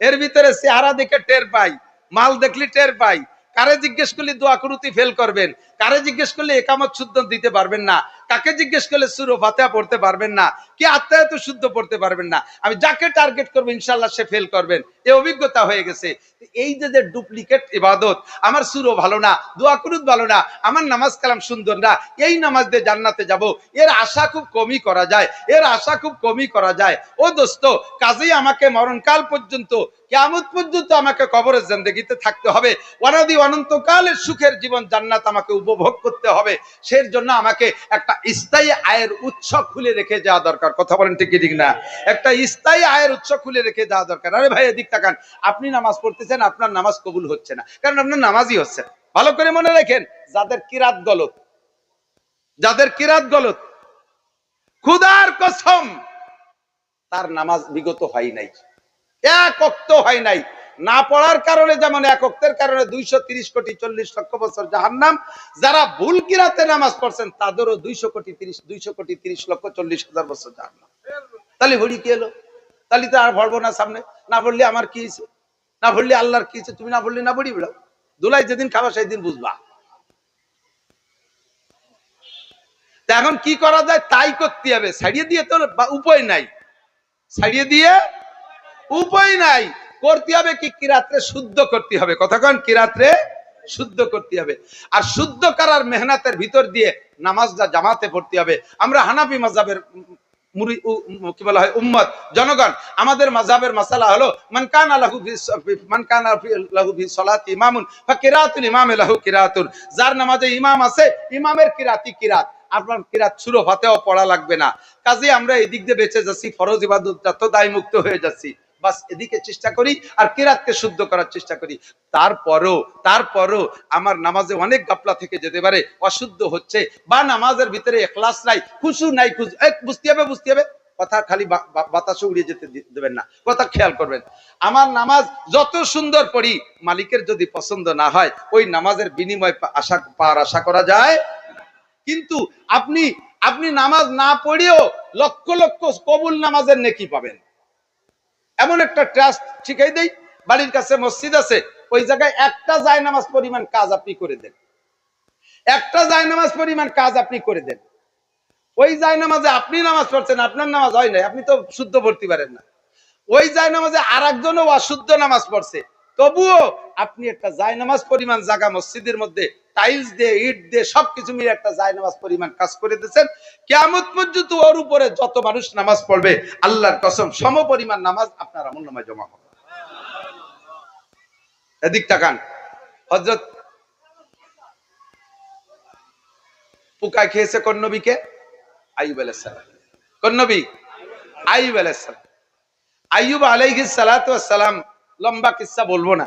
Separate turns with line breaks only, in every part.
এর ভিতরে চেহারা দেখে টের পাই, মাল দেখলি টের পাই। কারে জিজ্ঞেস করলে দোয়া কুরুতি ফেল করবেন। কারে জিজ্ঞেস করলে একামত শুদ্ধ দিতে পারবেন না। কাকে জিজ্ঞেস করলে সুরো ফাতেহা পড়তে পারবেন না, কি আত্মায়ত শুদ্ধ পড়তে পারবেন না। আমি যাকে টার্গেট করব ইনশাল্লাহ সে ফেল করবেন। এই অভিজ্ঞতা হয়ে গেছে। এই যে যে ডুপ্লিকেট ইবাদত, আমার সুরো ভালো না, দোয়া কুরুত ভালো না, আমার নামাজ কালাম সুন্দর না, এই নামাজ দিয়ে জান্নাতে যাব, এর আশা খুব কমই করা যায়, এর আশা খুব কমই করা যায়। ও দোস্ত, কাজেই আমাকে মরণকাল পর্যন্ত কেমন পর্যন্ত আমাকে কবরের জিন্দগিতে থাকতে হবে। অনাদি অনন্তকালের সুখের জীবন জান্নাত আমাকে উপভোগ করতে হবে। সেই জন্য আমাকে একটা স্থায়ী আয়ের উৎস খুলে রেখে যাওয়া দরকার। কথা বলেন ঠিক ঠিক না? একটা স্থায়ী আয়ের উৎস খুলে রেখে যাওয়া দরকার। আরে ভাই, এদিক তাকান। আপনি নামাজ পড়তেছেন, আপনার নামাজ কবুল হচ্ছে না। কারণ আপনার নামাজই হচ্ছে না। ভালো করে মনে রাখেন, যাদের কিরাত গলত, যাদের কিরাত গলত, খুদার কসম, তার নামাজ বিগত হয় নাই। এক অক্ত হয় নাই। না পড়ার কারণে যেমন এক অক্তের কারণে দুইশো তিরিশ কোটি চল্লিশ লক্ষ বছর জাহান্নাম, যারা ভুল কিরাতে নামাজ পড়ছেন, তাদেরও দুইশো কোটি তিরিশ, দুইশো কোটি তিরিশ লক্ষ চল্লিশ হাজার বছর জাহান্নাম। তাহলে হরি কি এলো? তাহলে তো আর ভরবো না সামনে। না বললে আমার কি হয়েছে? না বললে আল্লাহর কি হয়েছে? তুমি না বললে না বলি বেড়াও। দুলাই যেদিন খাবা সেই দিন বুঝবা এখন কি করা যায়? তাই করতে হবে। ছাড়িয়ে দিয়ে তো উপায় নাই। ছাড়িয়ে দিয়ে উপায় নাই। করতে হবে কি? কিরাত্রে শুদ্ধ করতে হবে? কতক্ষণ কিরাত্রে শুদ্ধ করতে হবে? আর শুদ্ধ করার মেহনতের ভিতর দিয়ে নামাজটা জামাতে পড়তে হবে। আমরা হানাফি মাজাবের কি বলা হয়, উম্মত, জনগণ, আমাদের মাযহাবের মাসালা হলো, মান কানা মান কানা কিরাতুন। যার নামাজে ইমাম আছে, ইমামের কিরাতি কিরাত। আপনার কিরাত সুরো ফাতেও পড়া লাগবে না। কাজে আমরা এদিক দিয়ে বেঁচে যাচ্ছি, ফরজ ইবাদত তো দায় মুক্ত হয়ে যাচ্ছি। বাস, এদিকে চেষ্টা করি আর কিরাতকে শুদ্ধ করার চেষ্টা করি। তারপরও তারপরও আমার নামাজে অনেক গাপলা থেকে যেতে পারে, অশুদ্ধ হচ্ছে, বা নামাজের ভিতরে এখলাস নাই, খুশু নাই, খুশু বুঝতে হবে বুঝতে হবে। কথা খালি বাতাসে উড়িয়ে যেতে দেবেন না, কথা খেয়াল করবেন। আমার নামাজ যত সুন্দর পড়ি, মালিকের যদি পছন্দ না হয়, ওই নামাজের বিনিময় আশা, পাওয়ার আশা করা যায়। কিন্তু আপনি আপনি নামাজ না পড়েও লক্ষ লক্ষ কবুল নামাজের নেকি পাবেন। এমন একটা ট্রাস্ট শিখাই দেই, বাড়ির কাছে মসজিদ আছে, ওই জায়গায় একটা যায় নামাজ পরিমাণ কাজ আপনি করে দেন। একটা যায় নামাজ পরিমাণ কাজ আপনি করে দেন। ওই যায় নামাজে আপনি নামাজ পড়ছেন, আপনার নামাজ হয় নাই, আপনি তো শুদ্ধ পড়তে পারেন না। ওই যায় নামাজে আর একজনও অশুদ্ধ নামাজ পড়ছে, তবুও আপনি একটা যায় নামাজ পরিমাণ জায়গা মসজিদের মধ্যে টাইলস দিয়ে, ইট দিয়ে সবকিছু মিলে একটা যায় নামাজ পরিমাণ কাজ করে দিয়েছেন। কেমন পর্যন্ত ওর উপরে যত মানুষ নামাজ পড়বে, আল্লাহর কসম, সম পরিমাণ নামাজ আপনার আমল নামায় জমা হবে। এদিক তাকান। হজরত পুকায় খেয়েছে কোন নবীকে? আইব আলাইসালাম কোন আইব আলাইসালাম আইয়ুব আলাইহিস সালাম, লম্বা কিস্সা বলব না।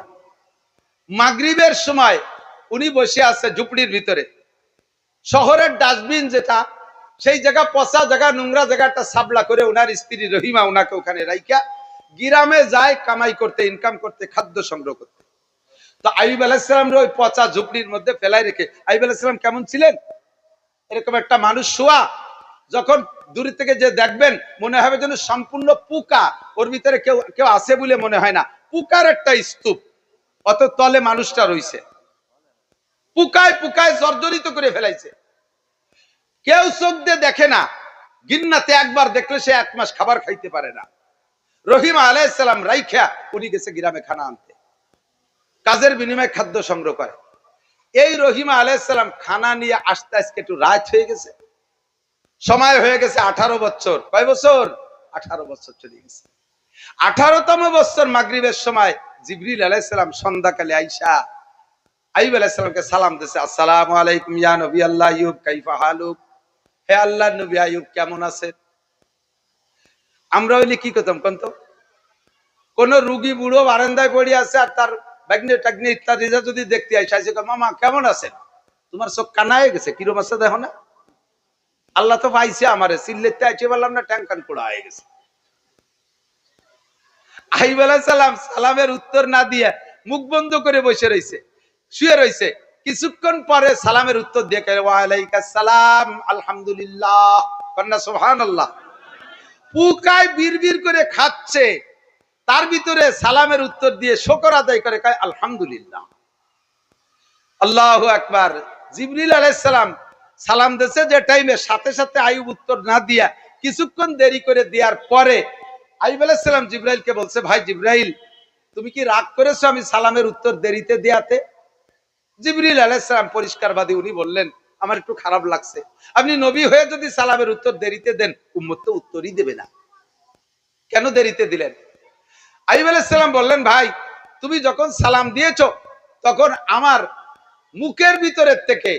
মাগরিবের সময় উনি বসে আছে ঝুপড়ির ভিতরে। শহরের ডাস্টবিন যেটা, সেই জায়গা পচা জায়গা, নোংরা জায়গাটা সাবলা করে ওনার স্ত্রী রহিমা ওনাকে ওখানে রাইকা গিরামে যায় কামাই করতে ইনকাম করতে, খাদ্য সংগ্রহ করতে। তো আইব ওই পচা ঝুপড়ির মধ্যে ফেলাই রেখে আইব কেমন ছিলেন? এরকম একটা মানুষ শোয়া, যখন দূর থেকে যে দেখবেন, মনে হবে যেন সম্পূর্ণ পুকা, ওর ভিতরে কেউ কেউ আছে বলে মনে হয় না। পুকার একটা স্তূপ, অত তলে মানুষটা রইছে। পুকায় পুকায় জর্জরিত করে ফেলাইছে। কেউ চোখ দিয়ে দেখে না, গিন্নাতে একবার দেখলে সে এক মাস খাবার খাইতে পারে না। রহিমা আলাইসালাম রাইখা উনি গেছে গ্রামে খানা আনতে। কাজের বিনিময়ে খাদ্য সংগ্রহ করে। এই রহিমা আলাইসালাম খানা নিয়ে আসতে আজকে একটু রাত হয়ে গেছে। সময় হয়ে গেছে আঠারো বছর। কয় বছর? আঠারো বছর চলে গেছে। আঠারোতম বছর মাগরিবের সময় জিবরিল আলাইসালাম সন্ধ্যাকালে আইসা আইব আলাইসালামকে সালাম দিছে, আসসালামু আলাইকুম ইয়া নবী আল্লাহ আইয়ুব, কাইফা হালুক? হে আল্লাহ নবী আইয়ুব, কেমন আছেন? আমরা হইলে কি করতাম কোন তো? কোন রুগী বুড়ো বারান্দায় পড়ে আছে আর তার ইত্যাদি যদি দেখতে আসে মামা, কেমন আছেন? তোমার চোখ কানা হয়ে গেছে, কিরম আছে দেখো না? আল্লাহ তো পাইছে আমারে সিল্লেতে আইছে বললাম না ট্যাঙ্কান পোড়া হয়ে গেছে। আইব সালাম, সালামের উত্তর না দিয়ে মুখ বন্ধ করে বসে রইছে। শুয়ে রইছে। কিছুক্ষণ পরে সালামের উত্তর দিয়ে সালাম, আলহামদুলিল্লাহ। কন্যা, সুবহানাল্লাহ। পুকায় বিড়বিড় করে খাচ্ছে। তার ভিতরে সালামের উত্তর দিয়ে শকর আদায় করে, কয়, আলহামদুলিল্লাহ। আল্লাহ আকবার। জিবরিল আলাইসালাম সালাম দিছে যে টাইমে সাথে সাথে আয়ুব উত্তর না দিয়া কিছুক্ষণ দেরি করে দেওয়ার পরে আইব আলাইসালাম জিব্রাইলকে বলছে, ভাই জিব্রাইল, তুমি কি রাগ করেছ আমি সালামের উত্তর দেরিতে দেয়াতে জিবরিল আলাইসালাম পরিষ্কারবাদী উনি বললেন, আমার একটু খারাপ লাগছে। আপনি নবী হয়ে যদি সালামের উত্তর দেরিতে দেন, উম্মত তো উত্তরই দেবে না। কেন দেরিতে দিলেন? আইব আলাইসালাম বললেন, ভাই, তুমি যখন সালাম দিয়েছ, তখন আমার মুখের ভিতরের থেকে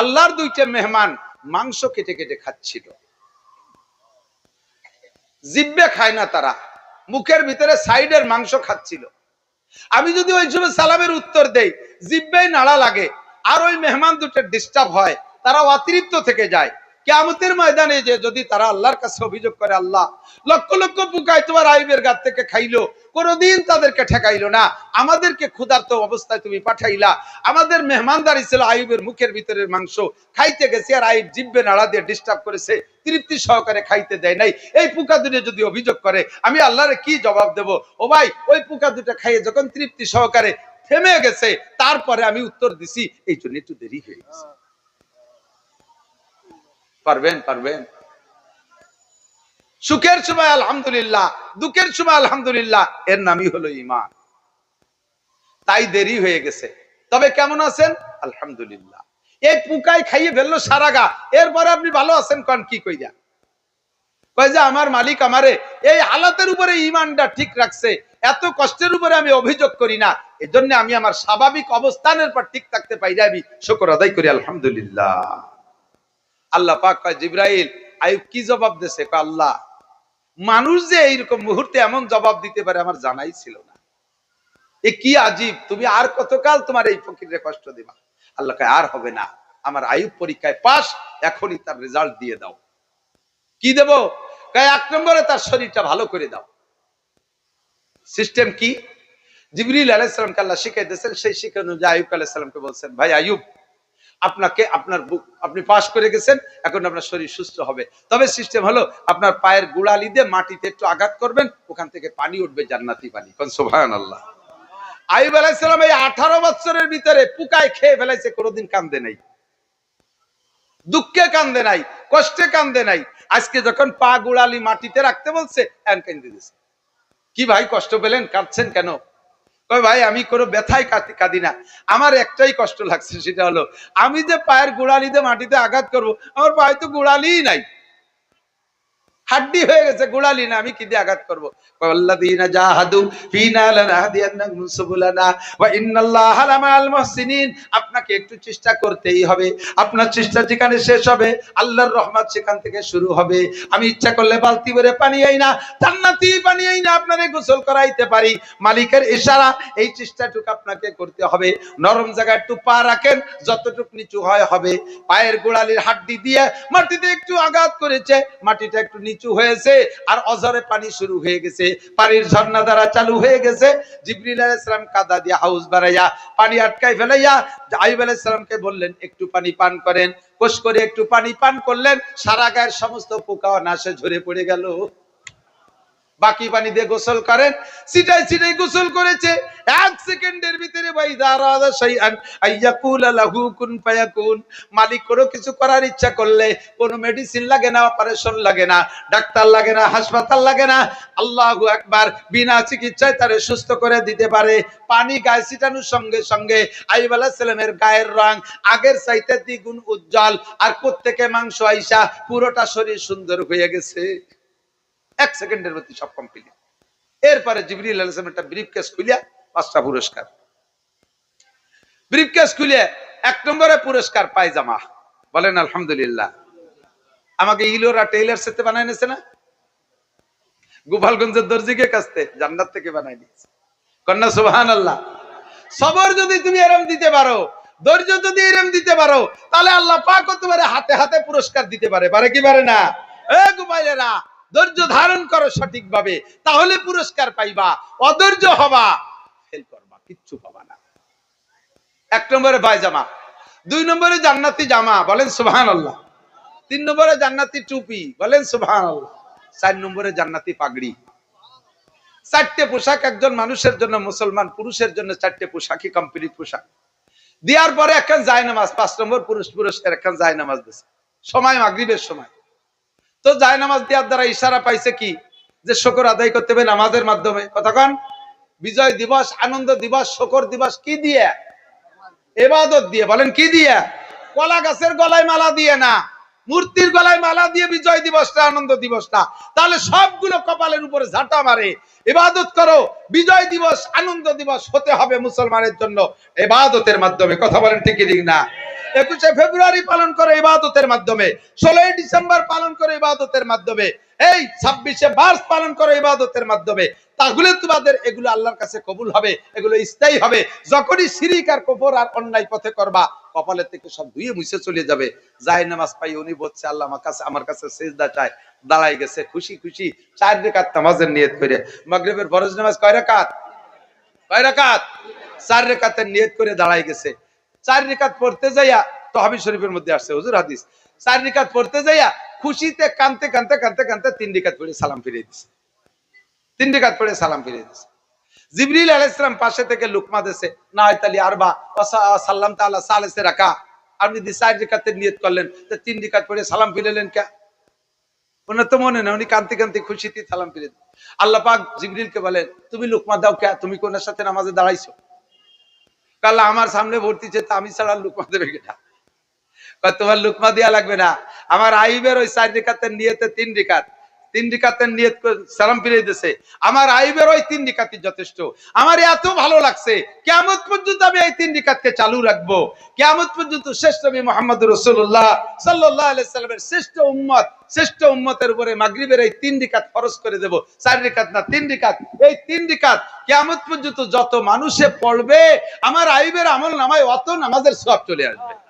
আল্লাহর দুইটা মেহমান মাংস কেটে কেটে খাচ্ছিল। জিব্বে খায় না তারা, মুখের ভিতরে সাইডের মাংস খাচ্ছিল। আমি যদি ওই সময় সালামের উত্তর দেই জিব্বে নাড়া লাগে, আর ওই মেহমান দুটো ডিস্টার্ব হয় তারা অতিরিক্ত থেকে যায়। কেমতের ময়দানে যে যদি তারা আল্লাহর কাছে অভিযোগ করে, আল্লাহ লক্ষ লক্ষ পুকায় তোমার আইবের গাছ থেকে খাইলো, কোনোদিন তাদেরকে ঠেকাইলো না। আমাদেরকে ক্ষুধার্ত অবস্থায় তুমি পাঠাইলা। আমাদের মেহমানদারি ছিল আইবের মুখের ভিতরের মাংস। খাইতে গেছে আর আইব জিব্বে নাড়া দিয়ে ডিস্টার্ব করেছে। তৃপ্তি সহকারে খাইতে দেয় নাই। এই পোকা দুটো যদি অভিযোগ করে, আমি আল্লাহরে কি জবাব দেব? ও ভাই, ওই পোকা দুটো খাইয়ে যখন তৃপ্তি সহকারে থেমে গেছে, তারপরে আমি উত্তর দিছি, এই জন্য একটু দেরি হয়ে গেছে। পারবেন পারবেন। সুখের সময় আলহামদুলিল্লাহ, দুঃখের সময় আলহামদুলিল্লাহ, এর নামই হলো ইমান তাই দেরি হয়ে গেছে। তবে কেমন আছেন? আলহামদুলিল্লাহ। এই পুকাই খাইয়ে ফেলল সারা গা। এরপরে আপনি ভালো আছেন কন, কি কইয়া কয় যে, আমার মালিক আমারে এই হালাতের উপরে ইমানটা ঠিক রাখছে। এত কষ্টের উপরে আমি অভিযোগ করি না। এজন্য আমি আমার স্বাভাবিক অবস্থানের পর ঠিক থাকতে পাই আমি। শুকর আদায় করি, আলহামদুলিল্লাহ। আল্লাহ পাক কয়, জিব্রাইল, আয়ুব কি জবাব দিছে? কয়, আল্লাহ, মানুষ যে এইরকম মুহূর্তে এমন জবাব দিতে পারে আমার জানাই ছিল না। এ কি আজীব, তুমি আর কতকাল তোমার এই ফকিরে কষ্ট দিবা? আল্লাহ কয়, আর হবে না। আমার আয়ুব পরীক্ষায় পাস এখনই তার রেজাল্ট দিয়ে দাও। কি দেব? কয়, এক নম্বরে তার শরীরটা ভালো করে দাও। সিস্টেম কি? জিবরিল আলাইসালামকে আল্লাহ শিখাইতেছেন সেই শিক্ষা অনুযায়ী আয়ুব আলাইসালামকে বলছেন, ভাই আয়ুব আপনাকে আপনার বুক, আপনি পাস করে গেছেন, এখন আপনার শরীর সুস্থ হবে। তবে সিস্টেম হলো, আপনার পায়ের গুড়ালি দিয়ে মাটিতে একটু আঘাত করবেন, ওখান থেকে পানি উঠবে জান্নাতি পানি। সোভান আল্লাহ আইব আলাইসালাম এই আঠারো বছরের ভিতরে পুকায় খেয়ে ফেলাইছে, কোনোদিন কান্দে নাই। দুঃখে কান্দে নাই, কষ্টে কান্দে নাই। আজকে যখন পা গুড়ালি মাটিতে রাখতে বলছে কি ভাই, কষ্ট পেলেন? কাঁদছেন কেন? কয়, ভাই, আমি কোনো ব্যথায় কাঁদি না। আমার একটাই কষ্ট লাগছে, সেটা হলো আমি যে পায়ের গোড়ালিতে মাটিতে আঘাত করব, আমার পায়ে তো গোড়ালিই নাই। হাড্ডি হয়ে গেছে, গোড়ালি না, আমি কি দিয়ে আঘাত করব? আপনাকে একটু চেষ্টা করতেই হবে। আপনার চেষ্টা যেখানে শেষ হবে, আল্লাহর রহমত সেখান থেকে শুরু হবে। আমি ইচ্ছা করলে বালতি ভরে পানি আই না, জান্নাতি পানি আই না আপনারে গোসল করাইতে পারি। মালিকের ইশারা, এই চেষ্টাটুকু আপনাকে করতে হবে। নরম জায়গায় একটু পা রাখেন, যতটুকু নিচু হয় হবে। পায়ের গোড়ালির হাড্ডি দিয়ে মাটিতে একটু আঘাত করেছে, মাটিটা একটু নিচু হয়েছে আর অজরে পানি শুরু হয়ে গেছে। পানির ঝর্ণা দ্বারা চালু হয়ে গেছে। জিবরিল আলাইহিস সালাম কাদা দিয়ে হাউস বাড়াইয়া পানি আটকাই ফেলাইয়া আইব আলাইহিস সালামকে বললেন, একটু পানি পান করেন। কোষ করে একটু পানি পান করলেন, সারা গায়ের সমস্ত পোকা নাশে ঝরে পড়ে গেল। বাকি পানি দিয়ে গোসল করেন। সিটাই সিটাই গোসল করেছে। এক সেকেন্ডের মালিক কোনো কিছু করার ইচ্ছা করলে মেডিসিন লাগে না অপারেশন লাগে না, ডাক্তার লাগে না, হাসপাতাল লাগে না। আল্লাহু আকবার বিনা চিকিৎসায় সুস্থ করে দিতে পারে। পানি গায়ে ছিটানোর সঙ্গে সঙ্গে গায়ের রং আগের চাইতে দ্বিগুণ উজ্জ্বল। আর প্রত্যেকে মাংস আইসা পুরোটা শরীর সুন্দর হয়ে গেছে। এক সেকেন্ডের মধ্যে সব কমপ্লিট এরপরে জিবরিল একটা ব্রিফ কেস খুলিয়া পাঁচটা পুরস্কার। ব্রিফ কেস খুলিয়ে এক নম্বরে পুরস্কার পায়জামা। বলেন, আলহামদুলিল্লাহ। আমাকে ইলোরা টেইলার সেতে বানাই নিয়েছে না? গোপালগঞ্জের দর্জিকে কাছতে জান্নাত থেকে বানাই নিয়েছে কন্যা সুবহান আল্লাহ সবর যদি তুমি এরম দিতে পারো, ধৈর্য যদি এরম দিতে পারো, তাহলে আল্লাহ পাক তোমার হাতে হাতে পুরস্কার দিতে পারে। পারে কি পারে না? এ গোপালেরা, ধৈর্য ধারণ করো সঠিকভাবে, তাহলে পুরস্কার পাইবা। অধৈর্য হবা, ফেল করবা, কিচ্ছু পাবা না। এক নম্বরে পায়জামা দুই নম্বরে জান্নাতি জামা, বলেন সুবহান আল্লাহ তিন নম্বরে জান্নাতি টুপি, বলেন সুবহান আল্লাহ চার নম্বরে জান্নাতি পাগড়ি। চারটে পোশাক একজন মানুষের জন্য মুসলমান, পুরুষের জন্য চারটে পোশাকই কমপ্লিট পোশাক। দেওয়ার পরে একখান যায় নামাজ পাঁচ নম্বর পুরুষ পুরুষের একখান যায় নামাজ দিছে। সময় মাগরিবের সময়। তো যায় নামাজ দেওয়ার দ্বারা ইশারা পাইছে কি? যে শকর আদায় করতে হবে নামাজের মাধ্যমে। কতক্ষণ বিজয় দিবস, আনন্দ দিবস, শকর দিবস কি দিয়ে? এবাদত দিয়ে, বলেন কি দিয়ে? কলা গাছের গলায় মালা দিয়ে না, মূর্তির গলায় মালা দিয়ে বিজয় দিবসটা, আনন্দ দিবসটা। তাহলে সবগুলো কপালের উপরে ঝাঁটা মারে। এবাদত করো, বিজয় দিবস, আনন্দ দিবস হতে হবে মুসলমানের জন্য। এবাদতের মাধ্যমে, কথা বলেন ঠিকই ঠিক না? একুশে ফেব্রুয়ারি পালন করে ইবাদতের মাধ্যমে, ষোলোই ডিসেম্বর পালন করে ইবাদতের মাধ্যমে, এই ছাব্বিশে মার্চ পালন করে ইবাদতের মাধ্যমে, তাহলে তোমাদের এগুলো আল্লাহর কাছে কবুল হবে, এগুলো স্থায়ী হবে। যখনই শিরিক আর কবর আর অন্যায় পথে করবা, কপালের থেকে সব ধুয়ে মুছে চলে যাবে। যাই নামাজ পাই, উনি বলছে, আল্লাহ আমার কাছে আমার কাছে সেজদা চায়। দাঁড়াই গেছে খুশি খুশি, চার রেখাত নামাজের নিয়ত করে। মাগরিবের ফরজ নামাজ কয় রাকাত কয় রাকাত চার রেখাতের নিয়ত করে দাঁড়াই গেছে। চার রেখাত পড়তে যাইয়া তহাবি শরীফের মধ্যে আসছে, হুজুর হাদিস। চার রেখাত পড়তে যাইয়া খুশিতে কানতে কানতে কানতে কানতে তিন রেখাত পড়ে সালাম ফিরিয়ে দিছে। তিন রেখাত পড়ে সালাম ফিরিয়ে দিছে। জিবরিল আলাইহিসসালাম পাশে থেকে লুকমা দেশে না তালি আরবা সাল্লাম তাআলা সালেসে রাখা আপনি দি চার রেখাতের নিয়ত করলেন, তো তিন রেখাত পড়ে সালাম ফিরালেন কে? ওনার তো মনে না উনি কান্তি কান্তি খুশিতে সালাম ফিরে। আল্লাহ পাক জিবরিলকে বলেন, তুমি লুকমা দাও কে? তুমি কোনার সাথে নামাজে দাঁড়াইছো? কাল আমার সামনে ভর্তি তা আমি ছাড়া লুকমা দেবে তোমার লুকমা দেওয়া লাগবে না? আমার আইবের ওই চার রেখাতে নিয়েতে তিন রেখাত। তিন রিকাতের নিয়ত করে সালাম ফিরিয়ে দিছে আমার আইবের ওই তিন রিকাতই যথেষ্ট। আমার এত ভালো লাগছে। কেমন পর্যন্ত আমি এই তিন রিকাতকে চালু রাখব। কেমন পর্যন্ত শ্রেষ্ঠ নবী মোহাম্মদ রসুল্লাহ সাল্লাহ আলাইসাল্লামের শ্রেষ্ঠ উম্মত, শ্রেষ্ঠ উম্মতের উপরে মাগরিবের এই তিন রিকাত খরচ করে দেব। চার রিকাত না, তিন রিকাত। এই তিন রিকাত কেমন পর্যন্ত যত মানুষে পড়বে, আমার আইবের আমল নামায় অত নামাজের সব চলে আসবে।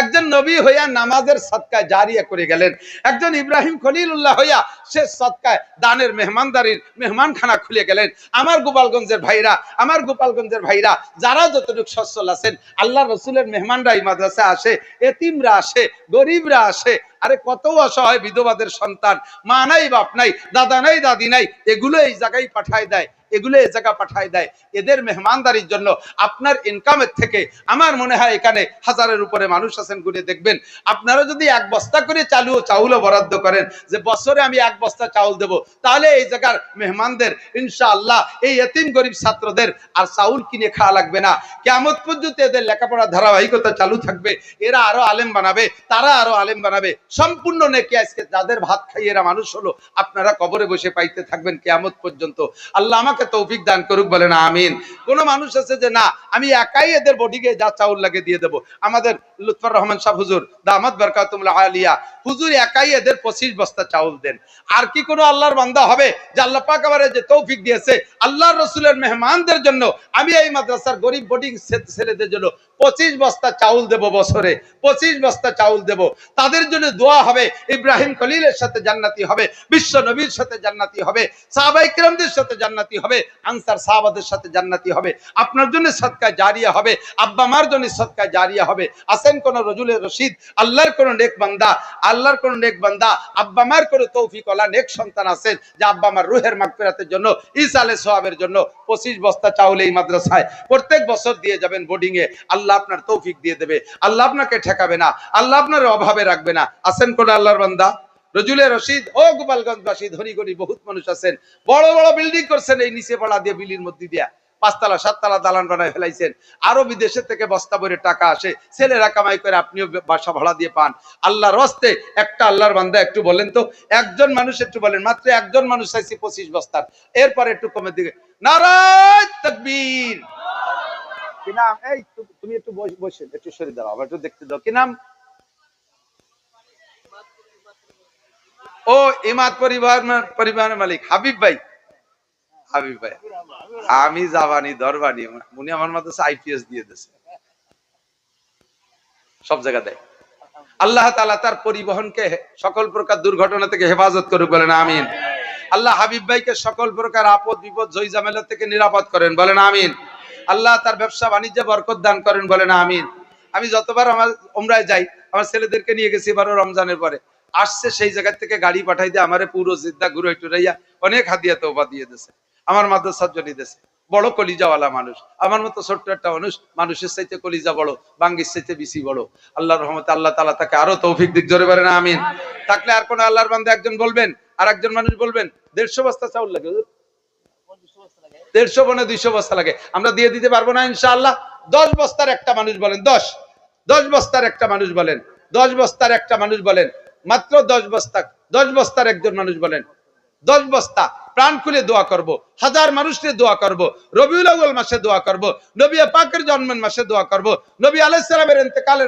একজন নবী হইয়া নামাজের সৎকায় জারিয়া করে গেলেন। একজন ইব্রাহিম খলিলুল্লাহ হইয়া সে সৎকায় দানের মেহমানদারির মেহমানখানা খুলে গেলেন। আমার গোপালগঞ্জের ভাইরা, আমার গোপালগঞ্জের ভাইরা, যারা যতটুকু সচ্ছল আছেন, আল্লাহ রসুলের মেহমানরা এই মাদ্রাসা আসে, এতিমরা আসে, গরিবরা আসে। আরে কত অসহায় বিধবাদের সন্তান, মা নাই, বাপ নাই, দাদা নাই, দাদি নাই, এগুলো এই জায়গায় পাঠায় দেয়। এগুলো এই জায়গা পাঠায় দেয়। এদের মেহমানদারির জন্য আপনার ইনকামের থেকে আমার মনে হয় এখানে হাজারের উপরে মানুষ আছেন ঘুরে দেখবেন। আপনারা যদি এক বস্তা করে চালু চাউলও বরাদ্দ করেন যে বছরে আমি এক বস্তা চাউল দেব, তাহলে এই জায়গার মেহমানদের ইনশাআল্লাহ এই এতিম গরিব ছাত্রদের আর চাউল কিনে খাওয়া লাগবে না। কেমন পর্যন্ত এদের লেখাপড়া ধারাবাহিকতা চালু থাকবে, এরা আরও আলেম বানাবে, তারা আরও আলেম বানাবে। সম্পূর্ণ নেকি আজকে যাদের ভাত খাইয়ে এরা মানুষ হলো, আপনারা কবরে বসে পাইতে থাকবেন কেয়ামত পর্যন্ত। আল্লাহ আমাকে তৌফিক দান করুক বলেন, আমিন। কোন মানুষ আছে যে, না, আমি একাই এদের বডিকে যা চাউল লাগে দিয়ে দেবো। আমাদের লুৎফর রহমান শাহ হুজুর, দামাত বরকাতুল্লাহ আলিয়া। হুজুর একাই এদের পঁচিশ বস্তা চাউল দেন। আর কি কোনো আল্লাহর বান্দা হবে যে আল্লাহ পাক আবার যে তৌফিক দিয়েছে, আল্লাহর রসুলের মেহমানদের জন্য আমি এই মাদ্রাসার গরিব বোর্ডিং ছেলেদের জন্য পঁচিশ বস্তা চাউল দেব বছরে, পঁচিশ বস্তা চাউল দেব। তাদের জন্য দোয়া হবে, ইব্রাহিম খলিলের সাথে জান্নাতি হবে, বিশ্ব নবীর সাথে জান্নাতি হবে, সাহাবাই কিরামদের সাথে জান্নাতি হবে, আনসার সাহাবাদের সাথে জান্নাতি হবে। আপনার জন্য সৎকায় জারিয়া হবে, আব্বা মার জন্য সৎকায় জারিয়া হবে। আসেন কোন রজুলে রশিদ, আল্লাহর কোন নেক বান্দা আল্লাহর কোন নেক বান্দা, আব্বা মার কোন তৌফিক ওলা নেক সন্তান আছেন যে আব্বা মার রুহের মাগফিরাতের জন্য ইসালে সোহাবের জন্য পঁচিশ বস্তা চাউল এই মাদ্রাসায় প্রত্যেক বছর দিয়ে যাবেন বোর্ডিং এ। আল্লাহ আপনার তৌফিক দিয়ে দেবে। আল্লাহ আপনাকে ঠেকাবে না। আল্লাহ আপনার অভাবে রাখবে না। আসেন কোন আল্লাহর বান্দা? রজুলে রশিদ, ও গোপালগঞ্জবাসী, ধনী গরি বহুত মানুষ আছেন। বড় বড় বিল্ডিং করছেন এই নিচে পাড়া দিয়ে, বিলির মধ্যে দিয়া। পাঁচতলা, সাততলা দালান বানায় ফেলাইছেন। আরও বিদেশে থেকে বস্তা ভরে টাকা আসে। ছেলেরা কামাই করে আপনিও বাসা ভাড়া দিয়ে পান। আল্লাহর রস্তে একটা আল্লাহর বান্দা, একটু বলেন তো, একজন মানুষ একটু বলেন, মাত্র একজন মানুষ চাইছি পঁচিশ বস্তার। এরপরে একটু কমে দিকে, নারায় তকবীর। কি নাম? এই তুমি একটু বসে একটু সরে দাও আবার একটু দেখতে দাও। কি নাম? ও, ইমাদ পরিবার, পরিবারের মালিক, হাবিব ভাই। হাবিব ভাই। আমি জাবানি, দরবানি, উনি আমার মতো আইপিএস দিয়ে দিয়েছে। সব জায়গা দেয়। আল্লাহ তাআলা তার পরিবহনকে সকল প্রকার দুর্ঘটনা থেকে হেফাজত করুক বলেন, আমিন। আল্লাহ হাবিব ভাইকে সকল প্রকার আপদ, বিপদ জয় জামেলা থেকে নিরাপদ করেন বলেন, আমিন। আল্লাহ তার ব্যবসা বাণিজ্যে বরকত দান করেন বলেন, আমিন। আমি যতবার আমার ওমরায় যাই, আমার ছেলেদেরকে নিয়ে গেছি এবারও রমজানের পরে। আসছে সেই জায়গা থেকে গাড়ি পাঠাই দিয়ে আমারে পুরো জিদ্দা ঘুরে টুরাইয়া অনেক হাদিয়া তোবা দিয়ে দিছে আমার মাদ্রাসার জন্য দিয়েছে। বড় কলিজাওয়ালা মানুষ। আমার মতো ছোট্ট একটা মানুষ, মানুষের চাইতে কলিজা বড়, বাঙ্গির চাইতে বেশি বড়। আল্লাহর রহমতে আল্লাহ তালা তাকে আরও তৌফিক দিক, জোরে পারে না আমিন। থাকলে আর কোন আল্লাহর বান্দা একজন বলবেন? আর একজন মানুষ বলবেন, দেড়শো বস্তা চাউল লাগে দেড়শো বনে দুইশো বস্তা লাগে। আমরা দিয়ে দিতে পারব না, ইনশাআল্লাহ। দশ বস্তার একটা মানুষ বলেন, দশ। দশ বস্তার একটা মানুষ বলেন, দশ বস্তার একটা মানুষ বলেন, মাত্র দশ বস্তা, দশ বস্তার একজন মানুষ বলেন, দশ বস্তা। প্রাণ খুলে দোয়া করব, হাজার মানুষকে দোয়া করব, রবিউল আউয়াল মাসে দোয়া করব, নবী পাকের জন্মের মাসে দোয়া করব, নবী আলাইসালামের সালামের ইন্তেকালের